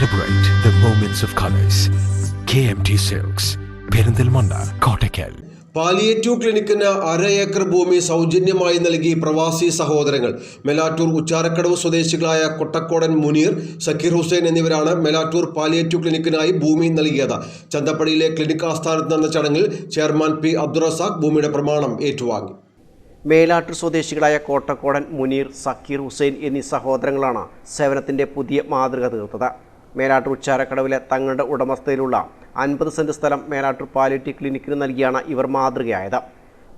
Celebrate the moments of colors. KMT silks Perinthalmanna Kottakkal palliative ക്ലിനിക്കിന് അര acre ഭൂമി സൗജന്യമായി നൽകി പ്രവാസി സഹോദരങ്ങൾ. മെലാറ്റൂർ ഉച്ചാരക്കടവ് സ്വദേശികളായ കൊട്ടക്കോടൻ മുനീർ സക്കീർ ഹുസൈൻ എന്നിവരാണ് മെലാറ്റൂർ പാലിയേറ്റീവ് ക്ലിനിക്കിനായി ഭൂമി നൽകിയത്. ചന്തപ്പടിയിലെ ക്ലിനിക് ആസ്ഥാനത്ത് നടന്ന ചടങ്ങിൽ ചെയർമാൻ പി അബ്ദുറസാഖ് ഭൂമിയുടെ പ്രമാണം ഏറ്റുവാങ്ങി. മേലാട്ടൂർ സ്വദേശികളായ കോട്ടക്കോടൻ മുനീർ സക്കീർ ഹുസൈൻ എന്നീ സഹോദരങ്ങളാണ് സേവനത്തിന്റെ പുതിയ മാതൃക തീർത്തത്. മേലാട്ടൂർ ഉച്ചാരക്കടവിലെ തങ്ങളുടെ ഉടമസ്ഥയിലുള്ള അൻപത് സെന്റ് സ്ഥലം മേലാട്ടൂർ പാലിറ്റി ക്ലിനിക്കിന് നൽകിയാണ് ഇവർ മാതൃകയായത്.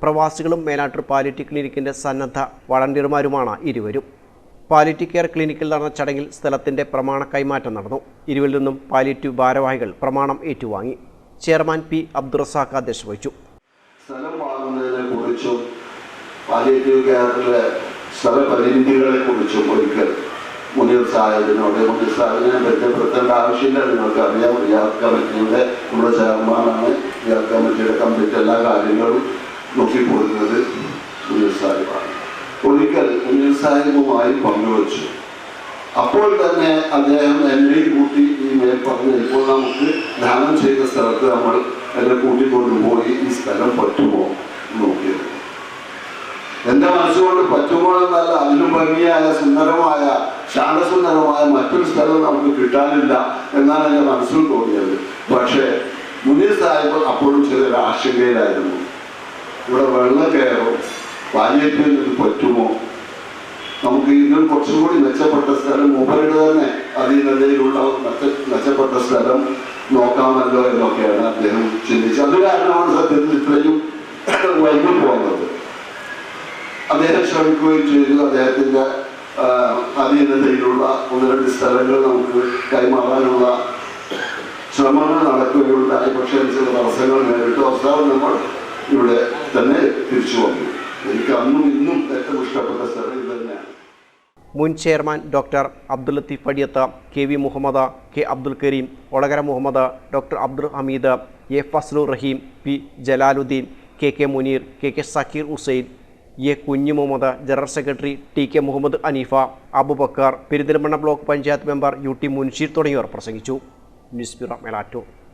പ്രവാസികളും മേലാട്ടൂർ പാലിറ്റി ക്ലിനിക്കിന്റെ സന്നദ്ധ വളണ്ടിയർമാരുമാണ് ഇരുവരും. പാലിറ്റി കെയർ ക്ലിനിക്കിൽ നടന്ന ചടങ്ങിൽ സ്ഥലത്തിന്റെ പ്രമാണ കൈമാറ്റം നടന്നു. ഇരുവിൽ നിന്നും പാലിറ്റീവ് ഭാരവാഹികൾ പ്രമാണം ഏറ്റുവാങ്ങി. ചെയർമാൻ പി അബ്ദുറസാഖ് അധ്യക്ഷ വഹിച്ചു സ്ഥലം വാങ്ങുന്നതിനെ കുറിച്ചും പാലിയേറ്റീവ് കെയറിലെ സ്ഥലപരിമിതികളെ കുറിച്ചും ഒരിക്കൽ മുനീർ സാഹിബിനോട് മുനീർ സാഹിബിനെ ബന്ധപ്പെടുത്തേണ്ട ആവശ്യമില്ല നിങ്ങൾക്ക് അറിയാം. റിയാദ് കമ്മിറ്റിയുടെ നമ്മുടെ ചെയർമാനാണ് റിയാദ് കമ്മിറ്റിയുടെ കമ്മിറ്റി എല്ലാ കാര്യങ്ങളും നോക്കിക്കൊടുക്കുന്നത് മുനീർ സാഹിബാണ്. ഒരിക്കൽ മുനീർ സാഹിബുമായി പങ്കുവച്ചു. അപ്പോൾ തന്നെ അദ്ദേഹം എന്നെയും കൂട്ടി ഈ മേൽ പറഞ്ഞു ഇപ്പോൾ നമുക്ക് ധ്യാനം ചെയ്ത സ്ഥലത്ത് നമ്മൾ എന്നെ കൂട്ടിക്കൊണ്ടുപോയി ഈ സ്ഥലം പറ്റുമോ മനസ്സുകൊണ്ട് പറ്റുമ്പോഴെന്നല്ല അതിലും ഭംഗിയായ സുന്ദരമായ ശാന്തസുന്ദരമായ മറ്റൊരു സ്ഥലം നമുക്ക് കിട്ടാനില്ല എന്നാണ് എന്റെ മനസ്സിൽ തോന്നിയത്. പക്ഷേ മുനീർ സാഹിബ് അപ്പോഴും ചെറിയൊരു ആശങ്കയിലായിരുന്നു. ഇവിടെ വെള്ളം കയറും പാലിയേറ്റീവിൽ നിന്ന് പറ്റുമോ? നമുക്ക് ഇതിൽ കുറച്ചും കൂടി മെച്ചപ്പെട്ട സ്ഥലം മൂപ്പരുടെ തന്നെ അധീനതയിലുള്ള മെച്ചപ്പെട്ട സ്ഥലം നോക്കാമല്ലോ എന്നൊക്കെയാണ് അദ്ദേഹം ചിന്തിച്ചത്. അത് കാരണമാണ് സത്യത്തിൽ ഇത്രയും വൈകി പോകുന്നത്. അദ്ദേഹം ശ്രമിക്കുകയും ചെയ്തു. അദ്ദേഹത്തിന്റെ ആ, അധീനതയിലുള്ള ഒന്ന് രണ്ട് സ്ഥലങ്ങൾ നമുക്ക് കൈമാറാനുള്ള ശ്രമങ്ങൾ നടക്കുകയുണ്ടായി. പക്ഷേ ചില തടസ്സങ്ങൾ നേരിട്ടു അവസാനം നമ്മൾ ഇവിടെ തന്നെ തിരിച്ചു വന്നു. എനിക്ക് അന്നും ഇന്നും ഏറ്റവും ഇഷ്ടപ്പെട്ട സ്ഥലം ഇത് തന്നെയാണ്. മുൻ chairman doctor Abdul Latheef Adiyath K V Muhammad K Abdul Kareem Olakara Muhammad doctor Abdul Hameed A Fazlur Raheem P Jalaluddin K K Muneer K K Sakeer Hussain A Kunju Muhammad general secretary T K Muhammad Aneefa Abubakar Perinthalmanna block panchayat member U T Munsheer തുടങ്ങിയവർ പ്രസംഗിച്ചു. News bureau Melattur.